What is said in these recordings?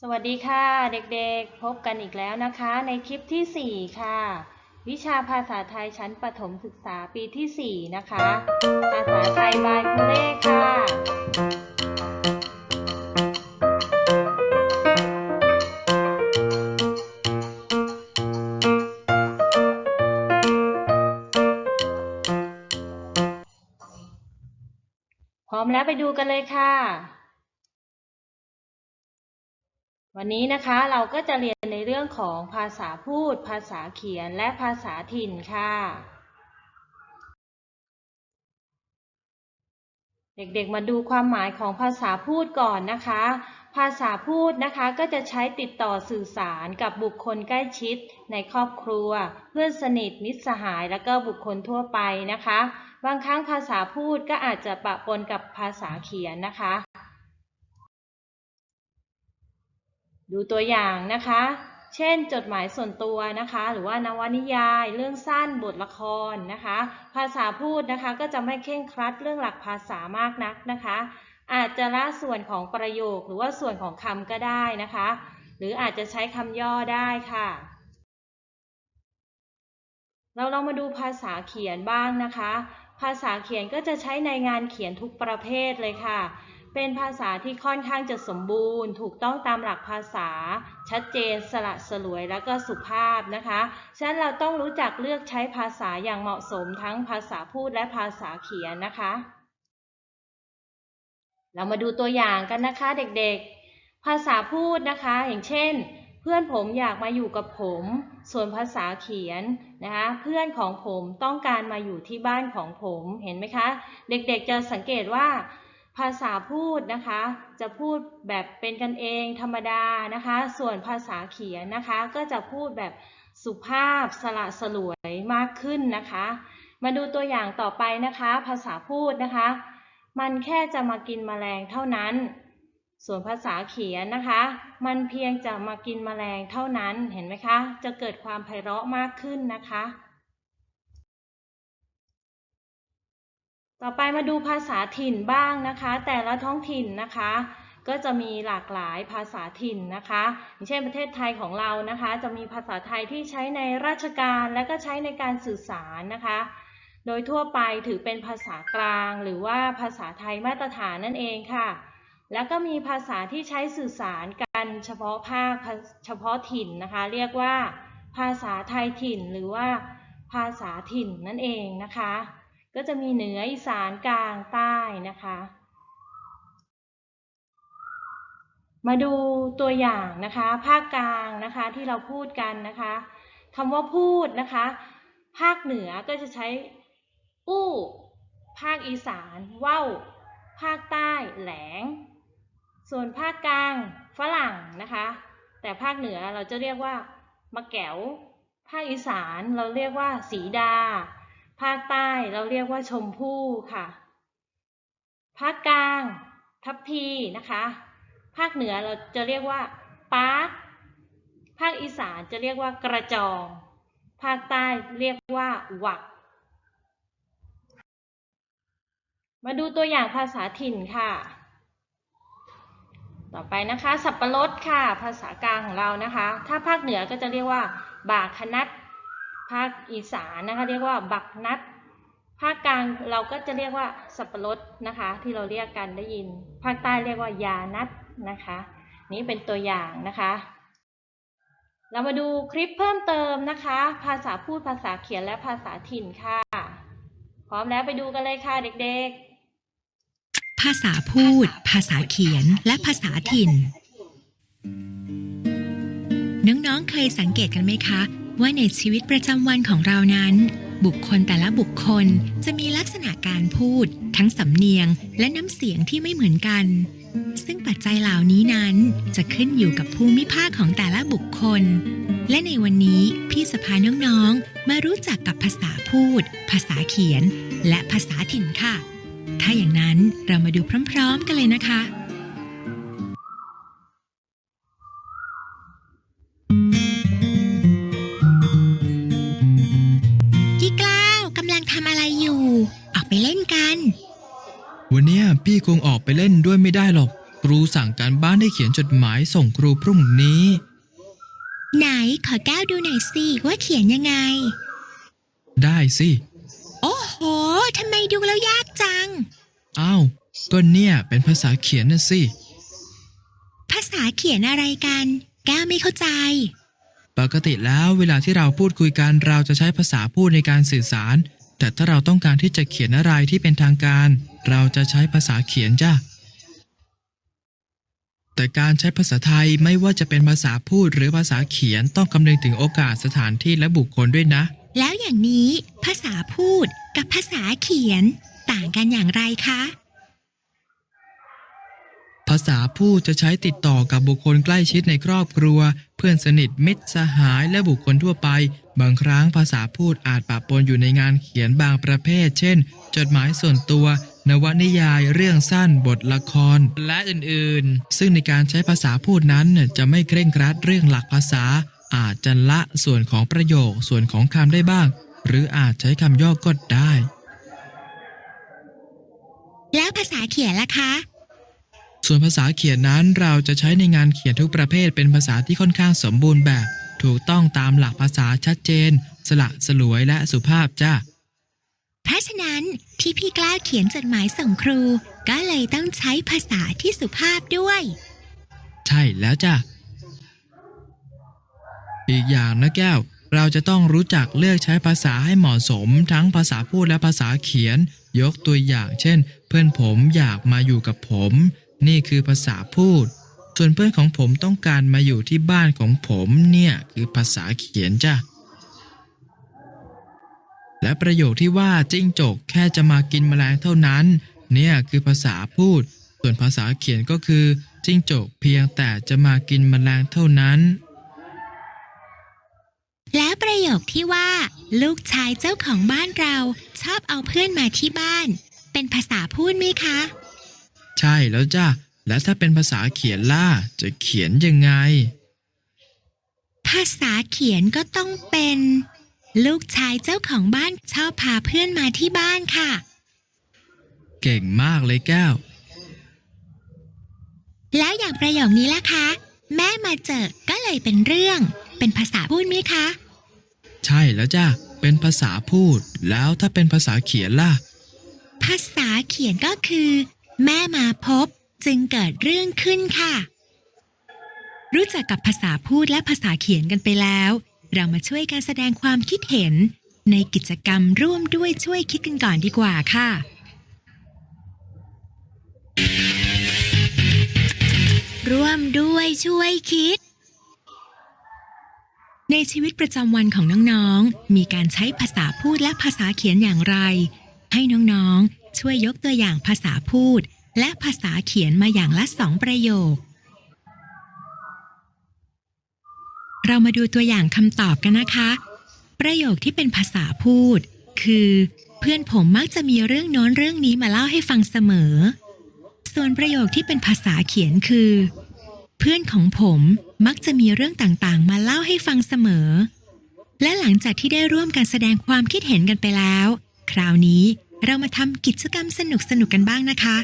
สวัสดีค่ะเด็กๆ พบกันอีกแล้วนะคะ ในคลิปที่ 4 ค่ะ วิชาภาษาไทยชั้นประถมศึกษาปีที่ 4 นะคะ ภาษาไทยบายคุณเล่ค่ะพร้อมแล้วไปดูกันเลยค่ะ วันนี้นะคะเราก็จะเรียนในเรื่องของภาษาพูด ภาษาเขียน และภาษาถิ่นค่ะ เด็กๆมาดูความหมายของภาษาพูดก่อนนะคะ ภาษาพูดนะคะก็จะใช้ติดต่อสื่อสารกับบุคคลใกล้ชิด ในครอบครัว เพื่อนสนิทมิตรสหายและก็บุคคลทั่วไปนะคะ บางครั้งภาษาพูดก็อาจจะปะปนกับภาษาเขียนนะคะ ดูตัวอย่างนะคะ เช่น จดหมายส่วนตัวนะคะ หรือว่านวนิยาย เรื่องสั้นบทละครนะคะ ภาษาพูดนะคะก็จะไม่เคร่งครัดเรื่องหลักภาษามากนักนะคะ อาจจะละส่วนของประโยคหรือว่าส่วนของคำก็ได้นะคะ หรืออาจจะใช้คำย่อได้ค่ะเราลองมาดูภาษาเขียนบ้างนะคะ ภาษาเขียนก็จะใช้ในงานเขียนทุกประเภทเลยค่ะ เป็นภาษาที่ค่อนข้างจะสมบูรณ์ ถูกต้องตามหลักภาษา ชัดเจน สละสลวย แล้วก็สุภาพนะคะ ฉะนั้นเราต้องรู้จักเลือกใช้ภาษาอย่างเหมาะสมทั้งภาษาพูดและภาษาเขียนนะคะ เรามาดูตัวอย่างกันนะคะเด็กๆ ภาษาพูดนะคะ อย่างเช่น เพื่อนผมอยากมาอยู่กับผม ส่วนภาษาเขียนนะคะ เพื่อนของผมต้องการมาอยู่ที่บ้านของผม เห็นไหมคะ เด็กๆจะสังเกตว่า ภาษาพูดนะคะ จะพูดแบบเป็นกันเองธรรมดานะคะ ส่วนภาษาเขียนนะคะ ก็จะพูดแบบสุภาพสละสลวยมากขึ้นนะคะ มาดูตัวอย่างต่อไปนะคะ ภาษาพูดนะคะ มันแค่จะมากินแมลงเท่านั้น ส่วนภาษาเขียนนะคะ มันเพียงจะมากินแมลงเท่านั้นเห็นไหมคะ จะเกิดความไพเราะมากขึ้นนะคะ ต่อไปมาดูภาษาถิ่นบ้างนะคะ แต่ละท้องถิ่นนะคะ ก็จะมีหลากหลายภาษาถิ่นนะคะอย่างเช่นประเทศไทยของเรานะคะ จะมีภาษาไทยที่ใช้ในราชการและก็ใช้ในการสื่อสารนะคะ โดยทั่วไปถือเป็นภาษากลาง หรือว่าภาษาไทยมาตรฐานนั่นเองค่ะ แล้วก็มีภาษาที่ใช้สื่อสารกันเฉพาะภาคเฉพาะถิ่นนะคะ เรียกว่า ภาษาไทยถิ่น หรือว่า ภาษาถิ่นนั่นเองนะคะ ก็จะมีเหนืออีสานกลางใต้นะคะ มาดูตัวอย่างนะคะ ภาคกลางนะคะที่เราพูดกันนะคะคำว่าพูดนะคะ ภาคเหนือก็จะใช้ อู้ ภาคอีสานว่าวภาคใต้แหลง ส่วนภาคกลางฝรั่งนะคะ แต่ภาคเหนือเราจะเรียกว่ามะแก๋วภาคอีสานเราเรียกว่าสีดา ภาคใต้เราเรียกว่าชมพู่ค่ะ ภาคกลาง ทับพีนะคะ ภาคเหนือเราจะเรียกว่าปาร์คภาคอีสานจะเรียกว่ากระจอง ภาคใต้เรียกว่าหวัก มาดูตัวอย่างภาษาถิ่นค่ะ ต่อไปนะคะ สับปะรดค่ะ ภาษากลางของเรานะคะ ถ้าภาคเหนือก็จะเรียกว่า บากคนัด ภาคอีสานนะคะเรียกว่าบักนัด ภาคกลางเราก็จะเรียกว่าสับปะรดนะคะ ที่เราเรียกกันได้ยิน ภาคใต้เรียกว่ายานัดนะคะ นี่เป็นตัวอย่างนะคะ เรามาดูคลิปเพิ่มเติมนะคะ ภาษาพูดภาษาเขียนและภาษาถิ่นค่ะ พร้อมแล้วไปดูกันเลยค่ะเด็กๆ ภาษาพูด ภาษาเขียนและภาษาถิ่นน้องๆ เคยสังเกตกันไหมคะ ว่าในชีวิตประจำวันของเรานั้น บุคคลแต่ละบุคคลจะมีลักษณะการพูด ทั้งสำเนียงและน้ำเสียงที่ไม่เหมือนกัน ซึ่งปัจจัยเหล่านี้นั้นจะขึ้นอยู่กับภูมิภาคของแต่ละบุคคล และในวันนี้พี่สภาน้องๆ มารู้จักกับภาษาพูด ภาษาเขียน และภาษาถิ่นค่ะ ถ้าอย่างนั้นเรามาดูพร้อม ๆ กันเลยนะคะ เล่นกัน วันเนี้ยพี่คงออกไปเล่นด้วยไม่ได้หรอก ครูสั่งการบ้านให้เขียนจดหมายส่งครูพรุ่งนี้ ไหนขอแก้วดูหน่อยสิว่าเขียนยังไง ได้สิ โอ้โหทำไมดูแล้วยากจัง อ้าว ก็เนี่ยเป็นภาษาเขียนนะสิ ภาษาเขียนอะไรกันแก้วไม่เข้าใจ ปกติแล้วเวลาที่เราพูดคุยกันเราจะใช้ภาษาพูดในการสื่อสาร แต่ถ้าเราต้องการที่จะเขียนอะไรที่เป็นทางการ เราจะใช้ภาษาเขียนจ้ะ แต่การใช้ภาษาไทยไม่ว่าจะเป็นภาษาพูดหรือภาษาเขียนต้องคำนึงถึงโอกาสสถานที่และบุคคลด้วยนะ แล้วอย่างนี้ภาษาพูดกับภาษาเขียน ต่างกันอย่างไรคะ ภาษาพูดจะใช้ติดต่อกับบุคคลใกล้ชิดในครอบครัว เพื่อนสนิทมิตรสหายและบุคคลทั่วไป บางครั้งภาษาพูดอาจปะปนอยู่ในงานเขียนบางประเภท เช่น จดหมายส่วนตัวนวนิยายเรื่องสั้นบทละคร และอื่นๆ ซึ่งในการใช้ภาษาพูดนั้นจะไม่เคร่งครัดเรื่องหลักภาษา อาจจะละส่วนของประโยคส่วนของคำได้บ้าง หรืออาจใช้คำย่อก็ได้ แล้วภาษาเขียนล่ะคะ ส่วนภาษาเขียนนั้นเราจะใช้ในงานเขียนทุกประเภทเป็นภาษาที่ค่อนข้างสมบูรณ์แบบ ถูกต้องตามหลักภาษาชัดเจน สละสลวยและสุภาพจ้าเพราะฉะนั้นที่พี่กล้าเขียนจดหมายส่งครู ก็เลยต้องใช้ภาษาที่สุภาพด้วย ใช่แล้วจ้าอีกอย่างนะแก้ว เราจะต้องรู้จักเลือกใช้ภาษาให้เหมาะสม ทั้งภาษาพูดและภาษาเขียน ยกตัวอย่างเช่น เพื่อนผมอยากมาอยู่กับผม นี่คือภาษาพูด ส่วนเพื่อนของผมต้องการมาอยู่ที่บ้านของผมเนี่ยคือภาษาเขียนจ้ะ และประโยคที่ว่าจิ้งจกแค่จะมากินแมลงเท่านั้น เนี่ยคือภาษาพูด ส่วนภาษาเขียนก็คือ จิ้งจกเพียงแต่จะมากินแมลงเท่านั้น แล้วประโยคที่ว่า ลูกชายเจ้าของบ้านเรา ชอบเอาเพื่อนมาที่บ้าน เป็นภาษาพูดไหมคะ ใช่แล้วจ้ะ และถ้าเป็นภาษาเขียนล่ะจะเขียนยังไง ภาษาเขียนก็ต้องเป็น ลูกชายเจ้าของบ้านชอบพาเพื่อนมาที่บ้านค่ะ เก่งมากเลยแก้ว แล้วอย่างประโยคนี้ล่ะคะ แม่มาเจอก็เลยเป็นเรื่อง เป็นภาษาพูดไหมคะ ใช่แล้วจ้ะเป็นภาษาพูด แล้วถ้าเป็นภาษาเขียนล่ะ ภาษาเขียนก็คือ แม่มาพบ จึงเกิดเรื่องขึ้นค่ะ รู้จักกับภาษาพูดและภาษาเขียนกันไปแล้ว เรามาช่วยกันแสดงความคิดเห็น ในกิจกรรมร่วมด้วยช่วยคิดกันก่อนดีกว่าค่ะร่วมด้วยช่วยคิด ในชีวิตประจำวันของน้องๆ มีการใช้ภาษาพูดและภาษาเขียนอย่างไร ให้น้องๆ ช่วยยกตัวอย่างภาษาพูด และภาษาเขียนมาอย่างละสองประโยค เรามาดูตัวอย่างคำตอบกันนะคะ ประโยคที่เป็นภาษาพูด คือ เพื่อนผมมักจะมีเรื่องน้นเรื่องนี้มาเล่าให้ฟังเสมอ ส่วนประโยคที่เป็นภาษาเขียนคือ เพื่อนของผมมักจะมีเรื่องต่างๆ มาเล่าให้ฟังเสมอ และหลังจากที่ได้ร่วมกันแสดงความคิดเห็นกันไปแล้ว คราวนี้เรามาทำกิจกรรมสนุกๆกันบ้างนะคะ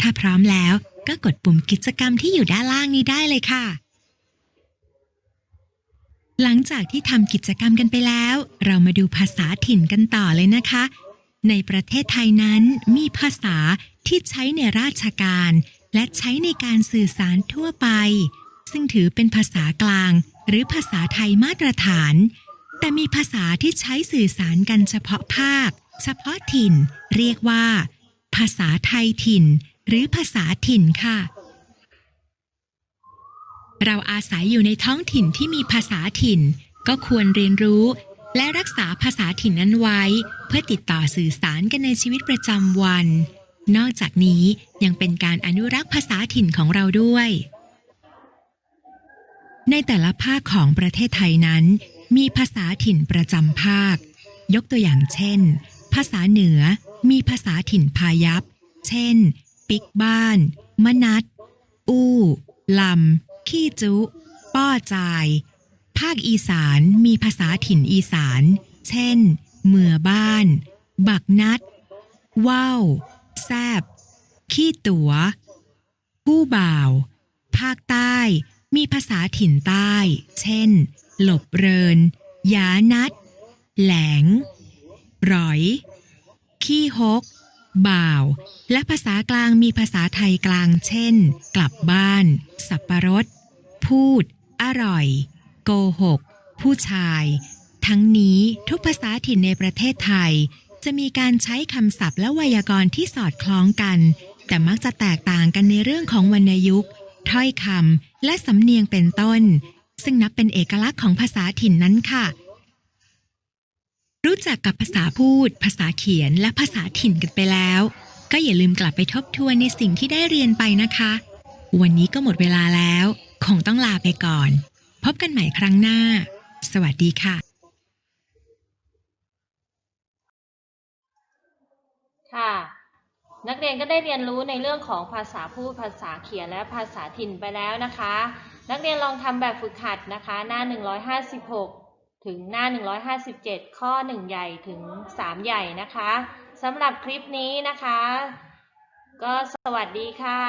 ถ้าพร้อมแล้วก็กดปุ่มกิจกรรมที่อยู่ด้านล่างนี้ได้เลยค่ะ หลังจากที่ทำกิจกรรมกันไปแล้ว เรามาดูภาษาถิ่นกันต่อเลยนะคะ ในประเทศไทยนั้นมีภาษาที่ใช้ในราชการ และใช้ในการสื่อสารทั่วไป ซึ่งถือเป็นภาษากลาง หรือภาษาไทยมาตรฐาน แต่มีภาษาที่ใช้สื่อสารกันเฉพาะภาค เฉพาะถิ่น เรียกว่า ภาษาไทยถิ่น หรือภาษาถิ่นค่ะ เราอาศัยอยู่ในท้องถิ่นที่มีภาษาถิ่น ก็ควรเรียนรู้ และรักษาภาษาถิ่นนั้นไว้ เพื่อติดต่อสื่อสารกันในชีวิตประจำวัน นอกจากนี้ยังเป็นการอนุรักษ์ภาษาถิ่นของเราด้วย ในแต่ละภาคของประเทศไทยนั้น มีภาษาถิ่นประจำภาค ยกตัวอย่างเช่น ภาษาเหนือมีภาษาถิ่นพายัพเช่น ปิกบ้าน มนัด อู้ลำ ขี้จุ ป้อจาย ภาคอีสานมีภาษาถิ่นอีสาน เช่น เมือบ้าน บักนัดว่าว แซบ ขี้ตัว๋วผู้บ่าว ภาคใต้ มีภาษาถิ่นใต้ เช่น หลบเริน ยานัด แหลงร้อย ขี้ฮก บ่าว และภาษากลางมีภาษาไทยกลางเช่น กลับบ้าน สับประรด พูด อร่อย โกหก ผู้ชาย ทั้งนี้ทุกภาษาถิ่นในประเทศไทย จะมีการใช้คำศัพท์และไวยากรณ์ที่สอดคล้องกัน แต่มักจะแตกต่างกันในเรื่องของวรรณยุกต์ถ้อยคำและสำเนียงเป็นต้น ซึ่งนับเป็นเอกลักษณ์ของภาษาถิ่นนั้นค่ะ รู้จักกับภาษาพูด ภาษาเขียนและภาษาถิ่นกันไปแล้ว ก็อย่าลืมกลับไปทบทวนในสิ่งที่ได้เรียนไปนะคะ วันนี้ก็หมดเวลาแล้ว คงต้องลาไปก่อน พบกันใหม่ครั้งหน้า สวัสดีค่ะ ค่ะ นักเรียนก็ได้เรียนรู้ในเรื่องของภาษาพูด ภาษาเขียนและภาษาถิ่นไปแล้วนะคะ นักเรียนลองทำแบบฝึกหัดนะคะ หน้า 156 ถึงหน้า 157 ข้อ 1 ใหญ่ถึง 3 ใหญ่นะคะสำหรับคลิปนี้นะคะ ก็สวัสดีค่ะ